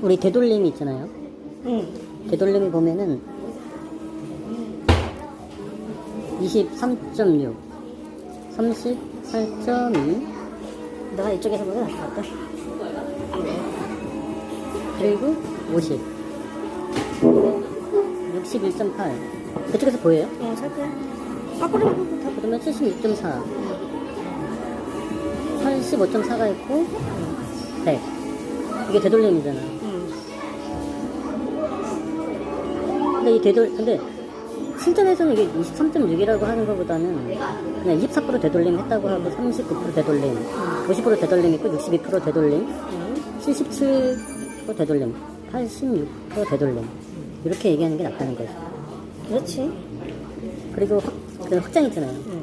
우리 되돌림이 있잖아요. 응. 되돌림이 보면은 23.6, 38.2, 내가 이쪽에서 보면 낫것 같다. 그리고 50, 61.8. 그쪽에서 보여요? 어, 보고 다. 그러면 76.4, 85.4가 있고 100. 이게 되돌림이잖아. 근데 이 되돌 근데 실전에서는 이게 23.6이라고 하는 것보다는 그냥 24% 되돌림 했다고 하고 39% 되돌림, 50% 되돌림 있고 62% 되돌림, 응. 77% 되돌림, 86% 되돌림 이렇게 얘기하는 게 낫다는 거죠. 그렇지. 그리고 확, 그 확장 있잖아요. 응.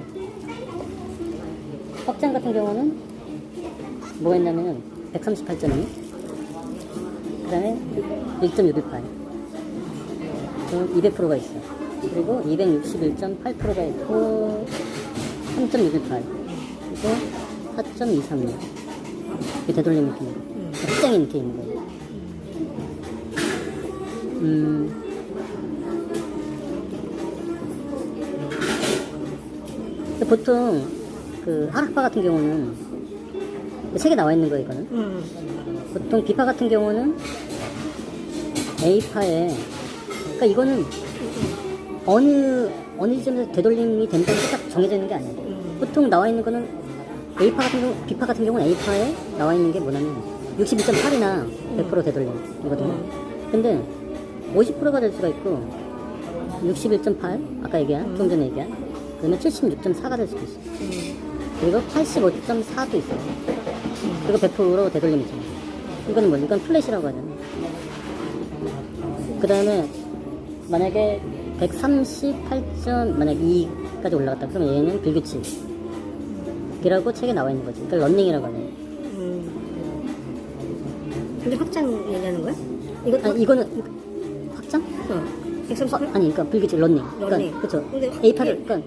확장 같은 경우는 뭐가 있냐면은 138.2, 그 다음에 1.618, 200%가 있어. 그리고 261.8%가 있고 3.618, 그리고 4.236. 이게 되돌림 이렇게 있는 거. 확장이 이렇게 있는 거예요. 음. 보통 그 하락파 같은 경우는 세 개 나와 있는 거예요, 이거는. 응. 보통 비파 같은 경우는 A파에 그러니까 이거는 어느 어느 지점에서 되돌림이 된다고 딱 정해져 있는 게 아니에요. 음. 보통 나와 있는 거는 A파 같은 경우 비파 같은 경우는 A파에 나와 있는 게 뭐냐면 62.8이나 100% 되돌림이거든요. 근데 50%가 될 수가 있고 61.8 아까 얘기한 좀 전에 얘기한 그러면 76.4가 될 수도 있어요. 그리고 85.4도 있어요. 그리고 100% 되돌림이죠. 이거는 뭐, 이건 플랫이라고 하잖아요. 그 다음에, 만약에 138점, 만약 2까지 올라갔다. 그러면 얘는 불규칙. 이라고 책에 나와 있는 거지. 그러니까 런닝이라고 하네. 응. 근데 확장 얘기하는 거야? 이것도 아니, 이거는, 확장? 어. 138? 아니, 그러니까 불규칙, 런닝. 그러니까, 런닝. 근데 A파를, 이게- 그러니까,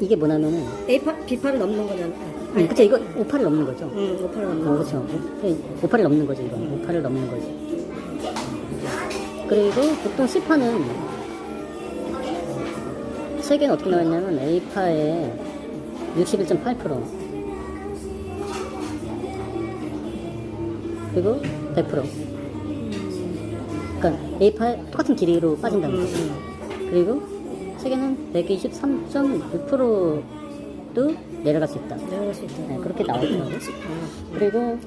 이게 뭐냐면은, A파, B파를 넘는 거잖아. 음, 그쵸. 이거 5파를 넘는 거죠. 응, 5파를 넘는 어, 거. 그쵸. 5파를 넘는 거죠, 이거. 5파를 넘는 거지. 그리고 보통 C파는 책에는 어떻게 나와있냐면 A파에 61.8% 그리고 100% 그러니까 A파에 똑같은 길이로 빠진다는 거죠. 그리고 책에는 123.6%도 내려갈 수 있다. 내려갈 수 있다. 네, 그렇게 나와 있더라고요. 어. 그리고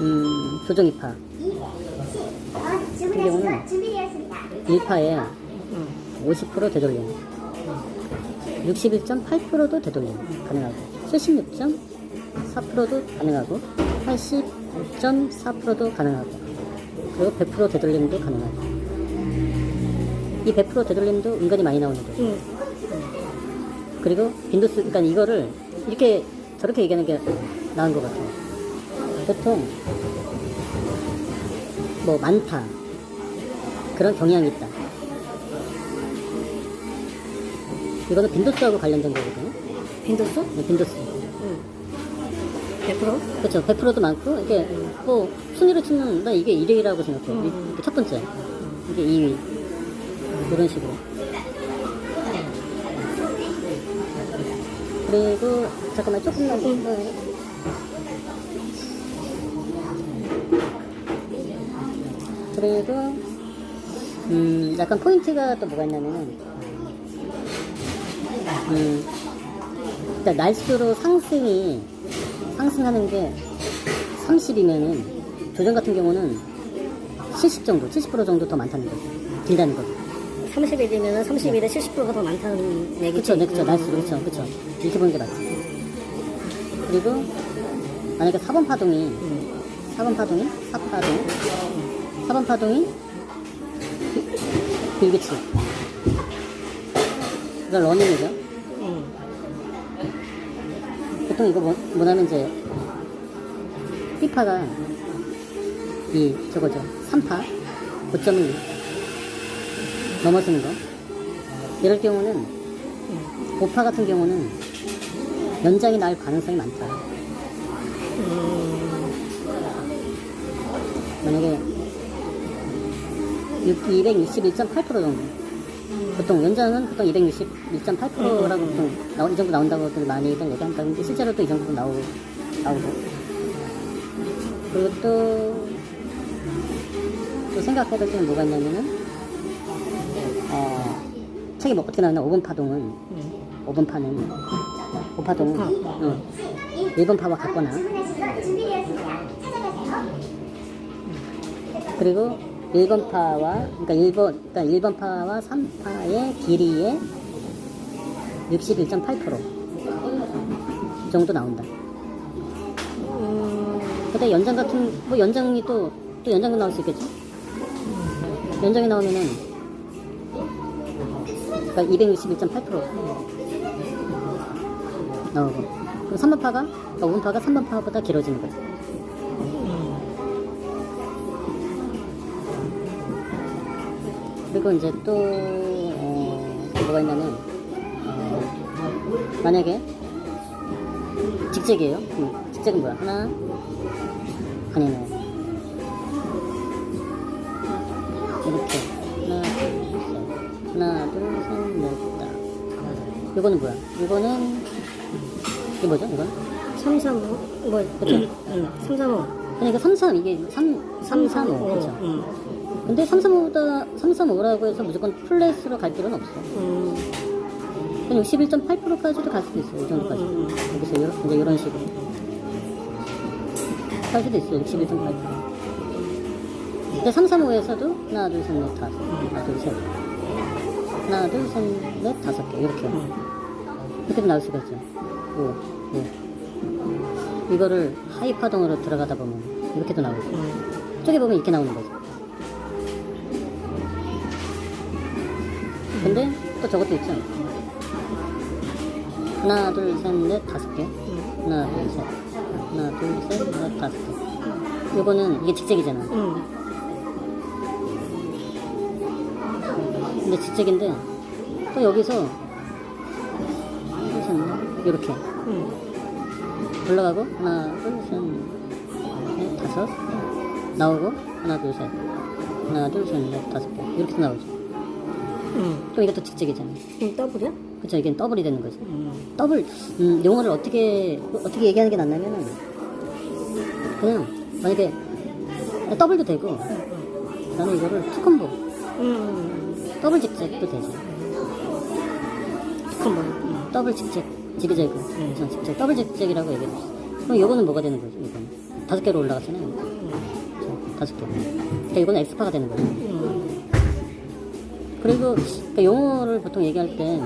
음, 조정이파 같은 경우는 1파에 응. 50% 되돌림 61.8%도 되돌림 가능하고. 76.4%도 가능하고 80.4%도 가능하고. 그리고 100% 되돌림도 가능하고. 이 100% 되돌림도 은근히 많이 나오는 거죠 응. 그리고 빈도수, 그러니까 이거를 이렇게 저렇게 얘기하는 게 나은 것 같아요. 보통 뭐 많다 그런 경향이 있다. 이거는 빈도수하고 관련된 거거든요. 빈도수? 네, 빈도수. 응. 100%? 그렇죠. 100%도 많고 이게 뭐 순위로 치면 나 이게 1위라고 생각해요. 음. 이게 첫 번째, 이게 2위 이런 식으로. 그리고 잠깐만 조금만 그리고 음 약간 포인트가 또 뭐가 있냐면은 음 일단 날수로 상승이 상승하는 게 30이면은 조정 같은 경우는 70 정도, 70% 정도 더 많다는 거죠. 길다는 거죠. 30일이면 30일에 70%가 더 많다는 얘기지. 그쵸, 네, 그쵸, 날수, 그쵸, 그쵸. 이렇게 보는 게 맞지. 그리고, 만약에 4번 파동이, 4번 파동이, 4파동, 4번 파동이, 불- 불규칙. 이건 러닝이죠. 응. 보통 이거 뭐, 뭐냐면 이제, B파가, 이, 저거죠. 3파, 5.1. 넘어서는 거. 이럴 경우는, 5파 같은 경우는, 연장이 날 가능성이 많다. 음. 만약에 261.8% 정도. 보통 연장은 보통 261.8%라고 보통 나오, 이 정도 나온다고 많이들 얘기한다. 근데 실제로도 이 정도 나오, 나오고. 그리고 또, 또 생각해야 될 점은 뭐가 있냐면은, 어, 책이 뭐 어떻게 나오냐, 5분 파동은, 음. 5분 파는, 5파동은, 파. 응, 1번 파와 같거나, 그리고 1번 파와 그러니까 1번 그러니까 1번 파와 3파의 길이의 61.8% 정도 나온다. 음, 근데 연장 같은 뭐 연장이 또 또 연장도 나올 수 있겠죠? 연장이 나오면은 그러니까 261.8% 나오고 그럼 3번 파가 그러니까 5번 파가 3번 파보다 길어지는 거죠. 그리고 이제 또 어, 또 뭐가 있냐면 어, 만약에 직책이에요. 직책은 뭐야? 하나 아니네. 이렇게 하나 둘 셋. 하나 둘셋넷 다. 이거는 뭐야? 이거는 이게 뭐죠? 이건? 3, 3, 5. 뭐, 그쵸? 응, 3, 3, 5. 그러니까 3, 3 이게 3, 3, 3, 5 그렇죠? 응. 근데 3, 3, 5다 3, 3, 5라고 해서 무조건 플랫으로 갈 필요는 없어. 음, 그냥 61.8%까지도 갈 수도 있어요. 이 정도까지. 음. 여기서 이런, 이제 이런 식으로. 갈 수도 있어요. 61.8%. 근데 3, 3, 5에서도 하나, 둘, 셋, 넷, 다섯. 하나, 둘, 셋. 하나, 둘, 셋, 넷, 다섯 개. 이렇게. 이렇게도 나올 수가 있죠. 오, 오. 이거를 하이 파동으로 들어가다 보면 이렇게도 나오고. 음. 저기 보면 이렇게 나오는 거죠. 근데 또 저것도 있죠. 하나, 둘, 셋, 넷, 다섯 개. 하나, 둘, 셋. 하나, 둘, 셋, 넷, 다섯 개. 요거는 이게 직책이잖아. 응. 근데 직책인데 또 여기서 이렇게 응. 올라가고 하나, 둘, 셋, 넷, 다섯 나오고 하나, 둘, 셋. 하나, 둘, 셋, 넷, 다섯 개. 이렇게 나오죠. 응. 또또 직책이잖아. 그럼 더블이야? 그쵸, 이게 더블이 되는 거지. 응. 더블, 음, 용어를 어떻게, 어떻게 얘기하는 게 낫냐면은, 그냥, 만약에, 더블도 되고, 나는 이거를 투콤보, 응. 더블 직책도 되지. 그건 뭐야? 더블 직책, 지그재그, 그쵸, 직책, 더블 직책이라고 얘기해줬어. 그럼 요거는 뭐가 되는 거지, 이거는? 다섯 개로 올라갔잖아요. 그쵸, 다섯 개. 그러니까 이거는 엑스파가 되는. 응. 그리고, 그러니까 용어를 보통 얘기할 때,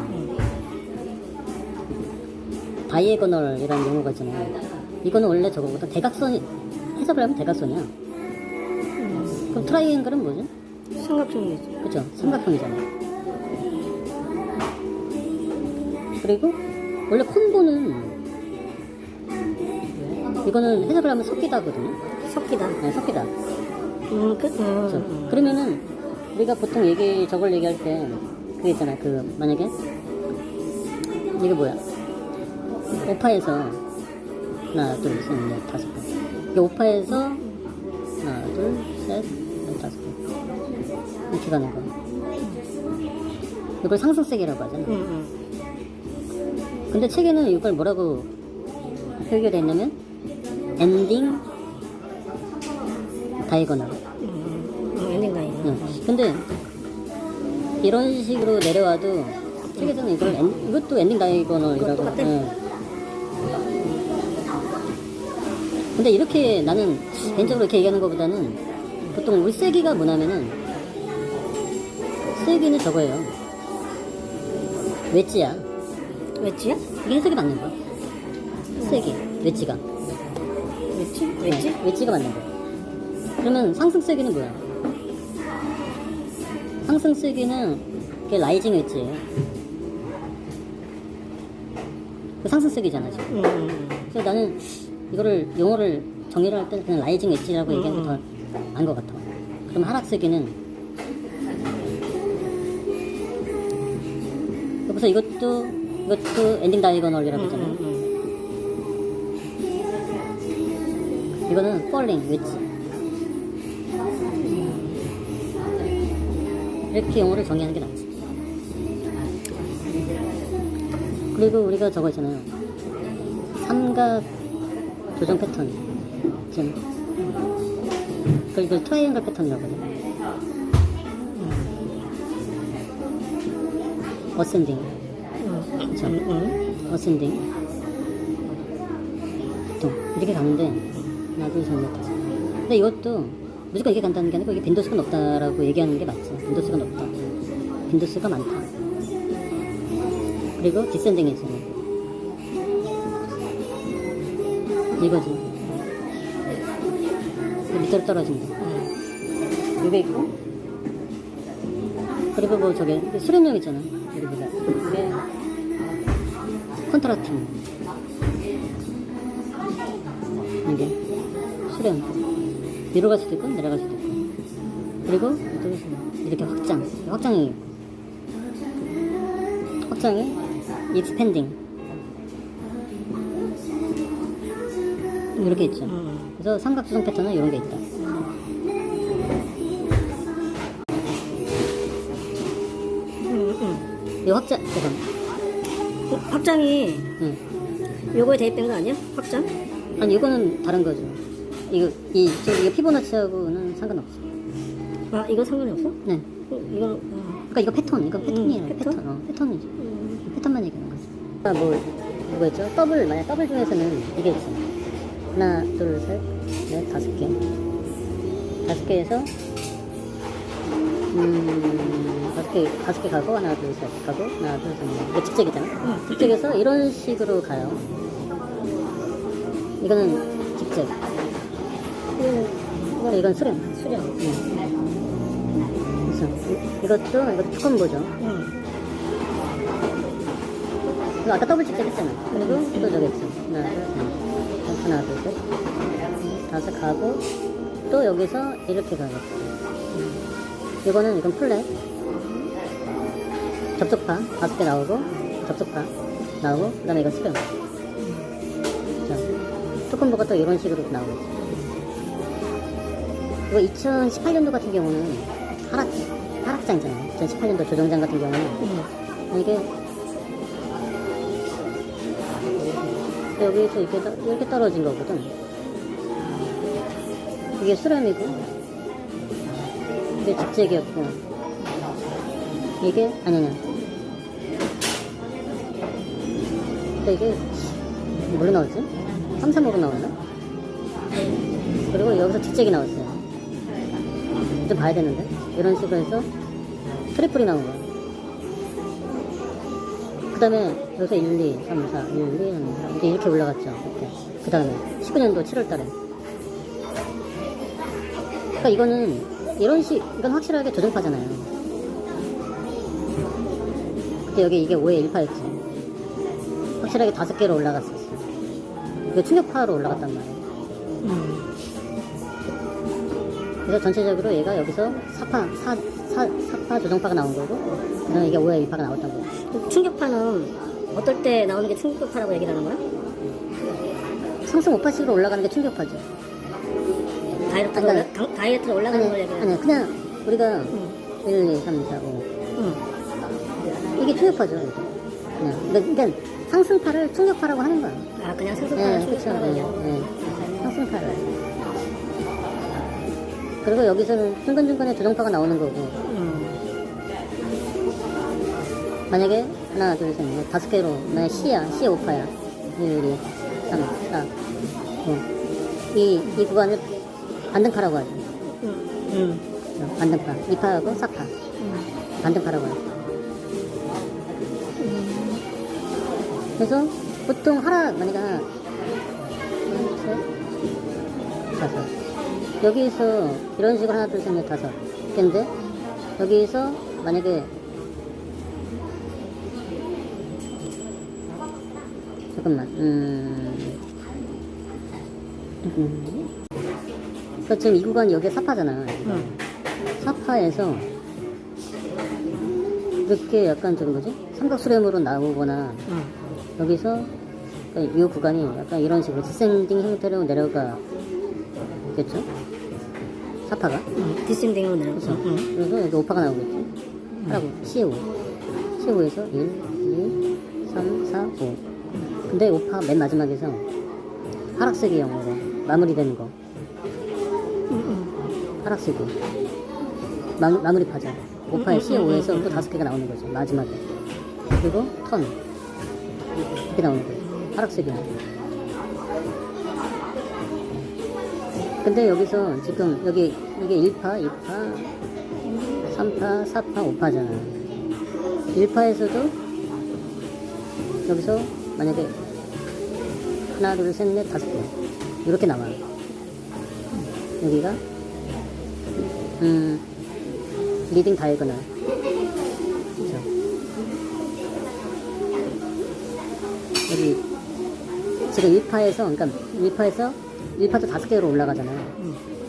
다이애고널이라는 용어가 있잖아요. 이거는 원래 저거보다 대각선이, 해석을 하면 대각선이야. 그럼 트라이앵글은 뭐지? 삼각형이지. 그쵸? 삼각형이잖아. 그리고 원래 콤보는 이거는 해석을 하면 섞이다거든요. 섞이다. 네, 섞이다. 응, 그, 그쵸? 응. 그러면은 우리가 보통 얘기 저걸 얘기할 때 그게 있잖아. 그 만약에 이게 뭐야? 오파에서 하나, 둘, 셋, 넷, 다섯 개. 이게 오파에서 하나, 둘, 셋, 넷, 다섯 개. 이렇게 가는 거. 이걸 상승세기라고 하잖아. 응, 응. 근데 책에는 이걸 뭐라고 표기가 돼 있냐면 엔딩 다이거널. 응, 응. 엔딩 가이. 응. 근데 이런 식으로 내려와도 책에서는 이걸 엔, 이것도 엔딩 다이거널이라고. 예. 근데 이렇게 나는 개인적으로 이렇게 얘기하는 것보다는 보통 우리 세기가 뭐냐면은 세기는 저거예요. 웨지야. 웨지야? 이게 해석이 맞는 거야. 세기, 웨지가. 네, 웨지가 맞는 거야. 그러면 상승 세기는 뭐야? 상승 세기는 그게 라이징 웨지예요. 그 상승 세기잖아 지금. 응, 응. 그래서 나는 이거를 용어를 정의를 할 때는 그냥 라이징 웨지라고 얘기하는 게 더 나은 것 같아. 그럼 하락 세기는 여기서 이것도 이것도 엔딩 다이거널이라고 응, 했잖아요. 이거는 펄링 웨지. 이렇게 용어를 정의하는 게 낫지. 그리고 우리가 저거 있잖아요. 삼각 조정 패턴. 지금. 그리고 트라이앵글 패턴이라고 하죠. 어센딩. 그쵸? 어센딩. 또, 이렇게 가는데, 넷, 다섯. 근데 이것도 무조건 이게 간다는 게 아니고 이게 빈도수가 높다라고 얘기하는 게 맞지. 빈도수가 높다. 빈도수가 많다. 그리고 디센딩이지. 이거지. 이거 밑으로 떨어진다. 이게 있고, 그리고 뭐 저게 수렴용 있잖아. 여기 보자. 이게 컨트라팅. 이게 수렴. 위로 갈 수도 있고 내려갈 수도 있고. 그리고 이쪽에서 이렇게 확장. 확장이 확장이 익스펜딩. 이렇게 있죠. 그래서 삼각 조정 패턴은 이런 게 있다. 이 확장, 잠깐. 어, 확장이 응. 요거에 대입된 거 아니야? 확장? 아니 이거는 다른 거죠. 이거 이 지금 이게 피보나치하고는 상관없어. 아 이거 상관이 없어? 네. 어, 이거는 어. 그러니까 이거 패턴, 이거 패턴이에요. 음, 패턴, 패턴? 어, 패턴이지. 패턴만 얘기하는 거지. 아, 뭐 뭐였죠? 더블 만약 더블 중에서는 이게 있어. 하나, 둘, 셋, 넷, 다섯 개. 다섯 개에서 음 다섯 개 다섯 개 가고 하나, 둘, 셋 가고 하나, 둘, 셋. 넷. 이게 직책이잖아. 직책에서 이런 식으로 가요. 이거는 직책. 이거는 이건 수렴. 수령. 그래서 이- 이것도 이것도 조건보죠. 응. 이거 아까 더블 직접 했잖아. 그리고 또 저기 있어. 하나, 둘, 셋. 하나, 둘, 셋. 다섯 가고, 또 여기서 이렇게 가겠어. 이거는, 이건 플랫. 접촉파. 다섯 개 나오고, 접촉파. 나오고, 그 다음에 이건 수렴. 자, 토큰보가 또 이런 식으로 나오겠지. 이거 2018년도 같은 경우는 하락, 하락장이잖아요. 2018년도 조정장 같은 경우는. 이게 여기서 이렇게, 떠- 이렇게 떨어진 거거든. 이게 수렴이고, 이게 직책이었고, 이게, 아니, 아니. 근데 이게, 뭘로 나왔지? 3, 3, 5로 나왔나? 그리고 여기서 직책이 나왔어요. 좀 봐야 되는데. 이런 식으로 해서 트리플이 나온 거야. 그 다음에 여기서 1, 2, 3, 4, 1, 2, 3, 4 이제 이렇게 올라갔죠. 그 다음에 19년도 7월 달에. 그러니까 이거는 이런 식, 이건 확실하게 조정파잖아요. 그때 여기 이게 5의 1파였지. 확실하게 다섯 개로 올라갔었어. 이거 충격파로 올라갔단 말이에요. 그래서 전체적으로 얘가 여기서 4파, 4, 4, 4파 조정파가 나온 거고, 그 다음에 이게 5의 1파가 나왔던 거고. 그 충격파는 어떨 때 나오는 게 충격파라고 얘기를 하는 거야? 상승 5파씩으로 올라가는 게 충격파죠. 다이렉트로, 아니, 올라, 당- 다이렉트로 올라가는 아니, 걸 얘기하는 아니, 그냥 우리가 응. 1, 2, 3, 4, 5. 응. 이게 충격파죠. 그냥. 그러니까, 그러니까 상승파를 충격파라고 하는 거야. 아 그냥 상승파는 네, 그렇죠. 충격파라고 네, 얘기하는 거야? 네. 상승파를. 그리고 여기서는 중간중간에 조정파가 나오는 거고, 응. 만약에 하나, 둘, 셋, 넷, 다섯 개로, 만약에 C야, 5파야. 1, 2, 3, 4, 5. 이, 이 구간을 반등파라고 하죠. 어, 반등파. 2파하고 4파. 반등파라고 하죠. 그래서 보통 하락, 만약에 하나, 둘, 셋, 다섯. 여기서 이런 식으로 하나, 둘, 셋, 넷, 다섯. 근데 여기서 만약에 잠깐만, 음, 음. 그 지금 이 구간 여기 사파잖아. 응. 사파에서 이렇게 약간 저기 뭐지? 삼각수렴으로 나오거나 응. 여기서 그러니까 이 구간이 약간 이런 식으로 디센딩 형태로 내려가겠죠? 사파가? 응. 디센딩으로 내려가서. 응. 그래서 여기 오파가 나오겠지? 하라고. C5 C5에서 1, 2, 3, 4, 5 근데 5파 맨 마지막에서 하락세기 영어로 마무리되는 거. 하락세기 마, 마무리 파자. 5파에 C5에서 또 다섯 개가 나오는 거죠. 마지막에. 그리고 턴. 이렇게 나오는 거예요. 하락세기 근데 여기서 지금 여기 이게 1파, 2파, 3파, 4파, 5파잖아. 1파에서도 여기서 만약에 하나, 둘, 셋, 넷, 다섯 개 이렇게 나와. 여기가 음 리딩 다이거널. 그쵸. 여기 지금 1파에서 그러니까 1파에서 1파도 다섯 개로 올라가잖아요.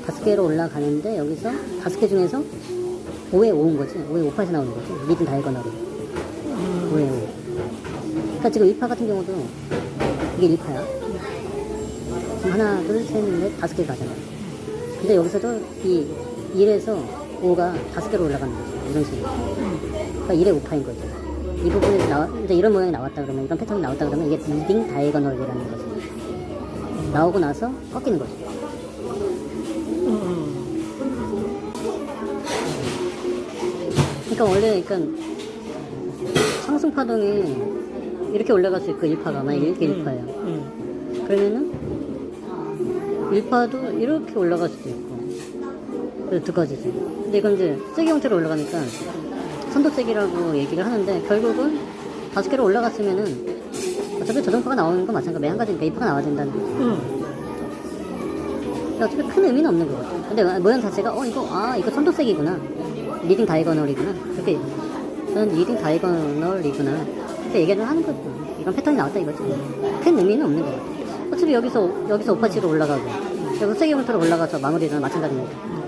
다섯 개로 올라가는데 여기서 다섯 개 중에서 5에 5인 거지. 5에 5파에서 나오는 거지. 리든 다이거널이. 5에 5. 그러니까 지금 1파 같은 경우도 이게 1파야. 지금 하나, 둘, 셋, 넷, 다섯 개 가잖아. 근데 여기서도 이 1에서 5가 다섯 개로 올라가는 거지. 이런 식으로. 그러니까 1에 5파인 거지. 이 부분에서 나와, 이제 이런 모양이 나왔다 그러면, 이런 패턴이 나왔다 그러면 이게 리딩 다이거널이라는 거지. 나오고 나서 꺾이는 거지. 그러니까 원래 그러니까 상승 파동이 이렇게 올라갈 수 있고 1파가 만약 이렇게 1파야. 그러면은 1파도 이렇게 올라갈 수도 있고 두 가지지. 근데 이건 이제 세기 형태로 올라가니까 선도 세기라고 얘기를 하는데 결국은 다섯 개로 올라갔으면은 어차피 조정파가 나오는 건 마찬가지. 매한 가지 메이파가 나와야 된다는 거지. 근데 어차피 큰 의미는 없는 것 같아. 근데 모양 자체가, 어, 이거, 아, 이거 천도색이구나. 리딩 다이거널이구나. 그렇게, 저는 리딩 다이거널이구나. 그렇게 얘기를 하는 거죠. 이런 패턴이 나왔다 이거지. 큰 의미는 없는 것 같아. 어차피 여기서, 여기서 오파치로 올라가고, 여기서 형태로 올라가서 마무리는 마찬가지니까.